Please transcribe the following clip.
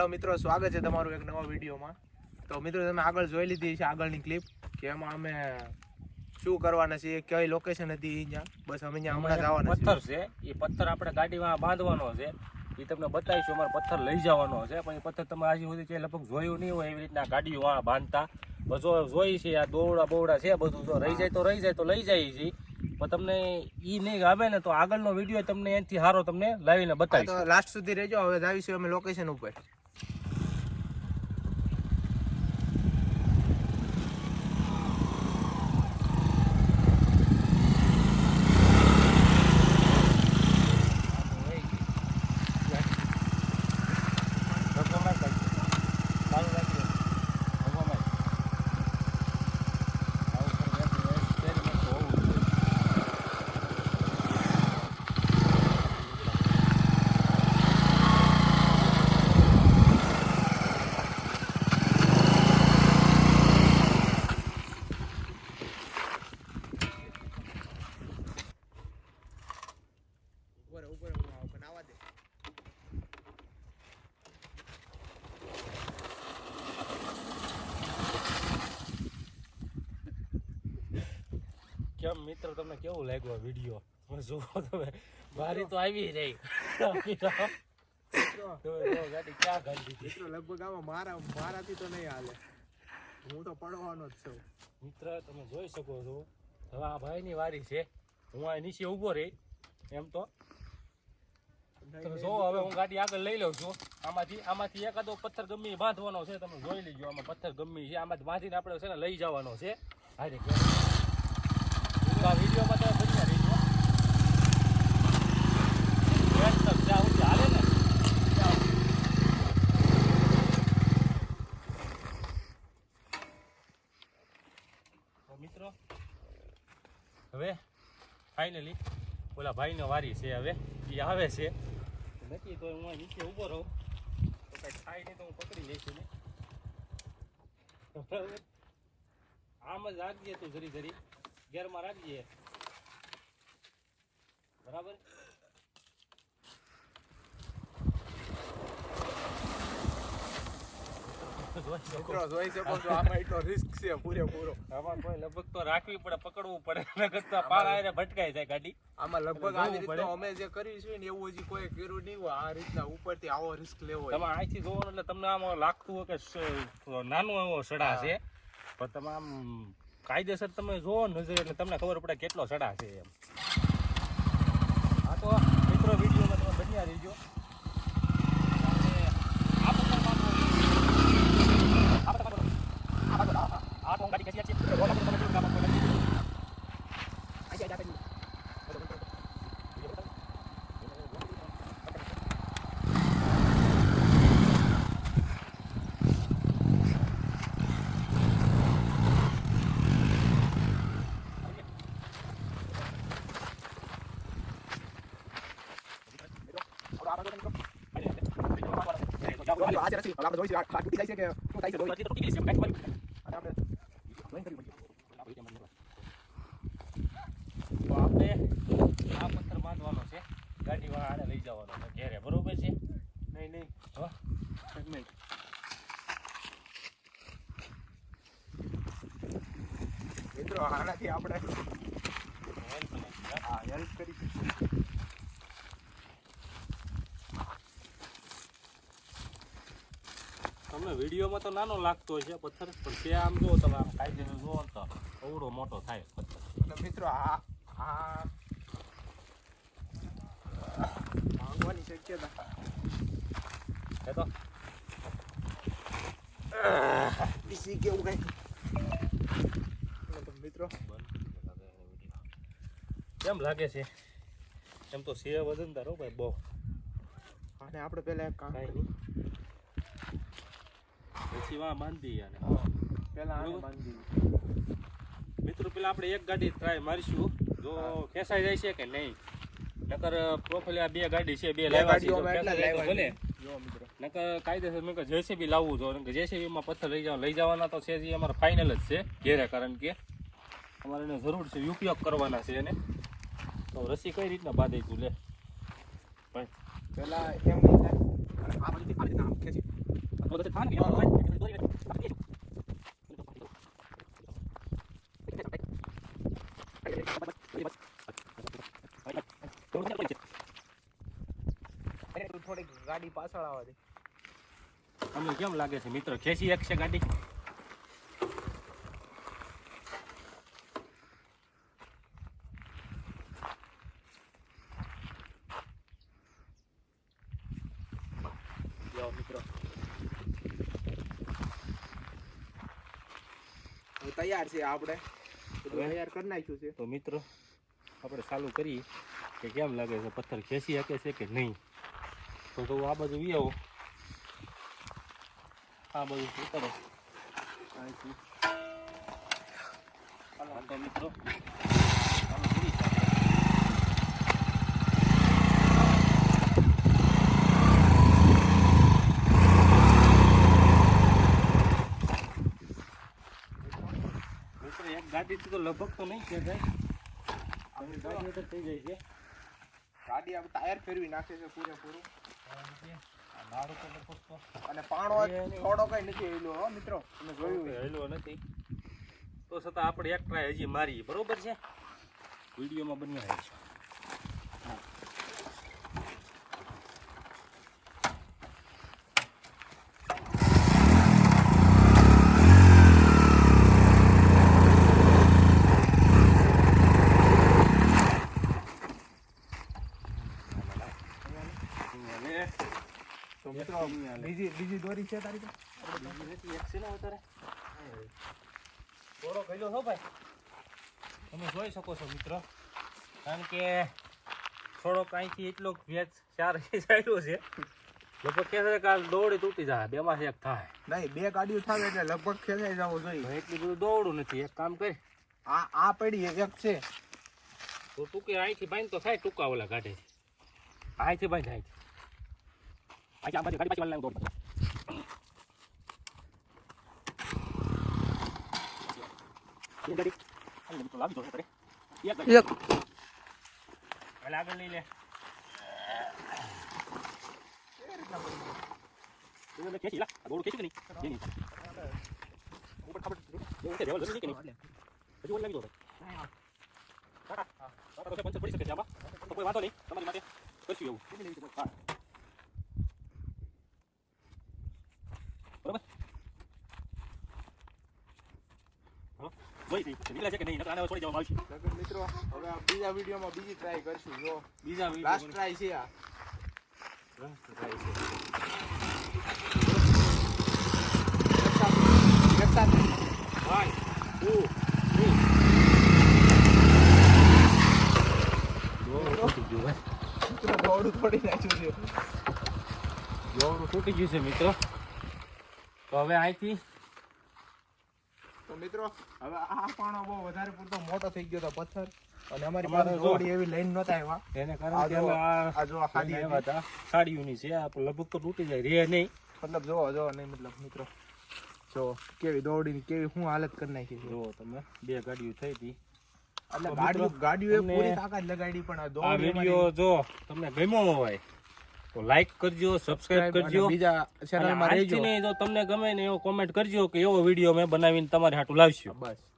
હાલો મિત્રો સ્વાગત છે તમારું એક નવા વિડીયોમાં. તો મિત્રો તમે આગળ જોઈ લીધી છે આગળની ક્લિપ કે એમાં અમે શું કરવાના છીએ કઈ લોકેશન હતી અહીંયા બસ અમે અહીંયા હમણાં જવાના પથ્થર છે. એ પથ્થર આપણે ગાડીમાં બાંધવાનો છે. એ તમને બતાવીશું અમારે પથ્થર લઈ જવાનો છે. પણ એ પથ્થર તમે આજે સુધી લગભગ જોયું નહીં હોય એવી રીતના ગાડીઓ વાં બાંધતા. બધો જોઈ છે આ દોવડા બોવડા છે બધું જો રહી જાય તો રહી જાય તો લઈ જાય છે પણ તમને ઈ નહીં આવે ને તો આગળનો વીડિયો તમને એનાથી સારો તમને લાવીને બતાવીશ. લાસ્ટ સુધી રહેજો હવે જાવીશું અમે લોકેશન ઉપર ઉપર પણ આવા દે કેમ મિત્ર તમને કેવું લાગ્યો વીડિયો તમે જુઓ તમે. મારી તો આવી રહી. ગાડી ક્યાં ગાડી મિત્રો લગભગ આમાં મારા મારાથી તો નહીં હાલે. હું તો પડવાનો જ છું. મિત્ર તમે જોઈ શકો છો. હવે આ ભાઈની વારી છે. હું આ નીચે ઊભો રહી. એમ તો. તમે જોવો હવે હું ગાડી આગળ લઈ લઉં છું. આમાંથી આમાંથી એકાદો પથ્થર ગમી બાંધવાનો છે. તમે જોઈ લેજો આમાં પથ્થર ગમી છે. આમાંથી બાંધીને આપણે છે ને લઈ જવાનો છે. હારે તો આ વિડીયોમાં તમે બન્યા રહીજો બેન તક જ્યાં સુધી હાલે ને ત્યાં સુધી. તો મિત્રો હવે ફાઇનલી ઓલા ભાઈનો વારી છે હવે એ આવે છે. નથી તો હું નીચે ઊભો રહું. તો કાંઈ થાય નહીં તો હું પકડી લઈશું ને બરાબર આમ જ રાખજે તું જરી જરી. ગેરમાં રાખજે. બરાબર? મિત્રો જોઈ શકો છો આમાં એટલો રિસ્ક છે પૂરેપૂરો. આમાં કોઈ લગભગ તો રાખવી પડે પકડવું પડે. કરતા પારા ભટકાઈ જાય ગાડી. આમાં લગભગ આવી પડે. અમે જે કરીશું ને એવું હજી કોઈ કર્યું નહીં હોય આ રીતના ઉપરથી આવો રિસ્ક લેવો. તમે અહીંથી જોવો એટલે તમને આમ લાગતું હોય કે નાનો એવો સડા છે પણ તમે આમ કાયદેસર તમે જોવો નજરે એટલે તમને ખબર પડે કેટલો સડા છે એમ હા તો મિત્રો વિડીયોમાં તમે બન્યા રહીજો અને આ પથ્થરમાં તો- આ પથ્થરમાં તો- આ બાજુ, આ- આ- આ તો હું ગાડી ખેંચી ખેંચી- ઓલા પથ્થર તમે જોયું કે આમાં કોઈ નથી. આઈ જા, આઈ જા, આઈ જા. તો આપણે આ પથ્થર બાંધવાનો છે ગાડીવાળા આને લઈ જવાનો છે ઘેરે બરોબર છે નહીં નહીં હા એક મિનિટ મિત્રો આનાથી આપણે હા હેલ્પ કરી તમને વિડીયોમાં તો નાનો લાગતો હોય છે પથ્થર પણ તે આમ જો તમે આમ કાયદેસર જુઓ તો અવડો મોટો થાય પથ્થર. એટલે મિત્રો આ આ માંગવાની શક્યતા. એ તો. બીસી કેવું કઈ? તો મિત્રો કેમ લાગે છે? એમ તો છે વજનદાર હો ભાઈ બહુ. અને આપણે પહેલાં એક કામ કરીએ. નહીં. પછી વા બાંધી અને પેલા મિત્રો પેલા આપણે એક ગાડી ટ્રાય મારીશું. જો ફેસાઈ જાય છે કે નહીં? નકર પ્રોફાઇલ આ બે ગાડી છે બે લેવા લાવ્યા છે. ભલે. મિત્રો. નકર કાયદેસર મેં જેસીબી લાવવું જોઈએ કે જેસીબીમાં પથ્થર લઈ જવા લઈ જવાના તો છે જે અમારે ફાઇનલ જ છે ઘેરે. કારણ કે અમારે એને જરૂર છે ઉપયોગ કરવાના છે એને. તો રસી કઈ રીતના બાંધે તું લે? ભાઈ. પેલા એમ નહીં થાય આ બધી આમ ખેંચી. ગાડી પાછળ આવવા દે. તમને કેમ લાગે છે મિત્રો? ખેંચી એક છે ગાડી જાઓ મિત્રો તૈયાર છે આપણે. તૈયાર કરી નાખ્યું છે. તો મિત્રો આપણે ચાલુ કરીએ કે કેમ લાગે છે પથ્થર ખેંચી શકે છે કે નહીં? તો તો આ બાજુ વી આવો. આ બાજુ ઉતરો. અહીંથી હા તો મિત્રો ચાલુ કરીએ છીએ આપણે. મિત્રો એક ગાડીથી તો લગભગ તો નહીં કે જાય આપણી ગાડી તો થઈ જાય છે. ગાડી આપણે ટાયર ફેરવી નાખે છે પૂરેપૂરું. અને પાણો. થોડો કઈ નથી એલો હો મિત્રો. તમે જોયું. હેલો નથી. તો છતાં આપણે એક ટ્રાય હજી મારી બરોબર છે? વિડીયોમાં બન્યા છે તો મિત્રો બીજી બીજી દોરી છે તારી પાસે? થોડો ગયેલો છો ભાઈ? તમે જોઈ શકો છો મિત્રો. કારણ કે થોડોક અહીંથી એટલો વેચ ચાર ચાલ્યો છે. લગભગ કે છે કાલ દોડી તૂટી જાય બેમાં એક થાય. નહીં બે ગાડીઓ થાય એટલે લગભગ ખેંચાઈ જવું જોઈએ. એટલું બધું દોડું નથી. એક કામ કરી. આ આ પડી એક એક છે. તો ટૂંકી અહીંથી બાંધ તો થાય ટૂંકા ઓલા કાઢે છે અહીંથી બાંધ અહીંથી. અહીંથી આ બાજુ ગાડી પાછી વાળી લાવીને દોડ એક ગાડી હાલ મિત્રો લાવી દો એક ગાડી એક હાલ આગળ લઈ લે તું એને ખેંચી લા દોડ ખેંચી નહીં જેની ઉપર ખબર એવું છે લેવલ જમી કે નહીં હજુ ઓલી લાવી દો કાકા કાકા તો પંચર પડી શકે છે આમાં તો કોઈ વાંધો નહીં તમારી માટે કરશું એવું હા બરોબર હા જોઈ હતી છે કે નહીં? આને છોડી દેવામાં આવશે. મિત્રો હવે બીજા વિડીયોમાં બીજી ટ્રાય કરશું જો. બીજા લાસ્ટ ટ્રાય છે આ. એકતા જ. One, two, three. મિત્રો દોડું થોડી નાખ્યું છે. જોરું તૂટી ગયું છે મિત્રો. તો હવે અહીંથી તો મિત્રો હવે આ પણ બહુ વધારે પૂરતો મોટો થઈ ગયો હતો પથ્થર. અને અમારી પાસે જોડી એવી લાઈન નતા આવ્યા. એને કારણે અમે આ જો ખાલી આવ્યા હતા. સાડીઓની છે આ લગભગ તો તૂટી જાય રે નહીં. મતલબ જોવો જોવો નહીં મતલબ મિત્રો. જો કેવી દોડીને કેવી શું હાલત કરી નાખી જુઓ તમે બે ગાડીઓ થઈ હતી. એટલે ગાડીઓ ગાડીઓ પૂરી તાકાત લગાડી પણ આ વીડિયો જો તમને ગમ્યો હોય તો લાઈક કરજો સબસ્ક્રાઇબ કરજો. બીજા ચેનલમાં રહેજો. જો તમને ગમે ને એવો કોમેન્ટ કરજો કે એવો વીડિયો મેં બનાવીને તમારે હાટું લાવશું. બસ.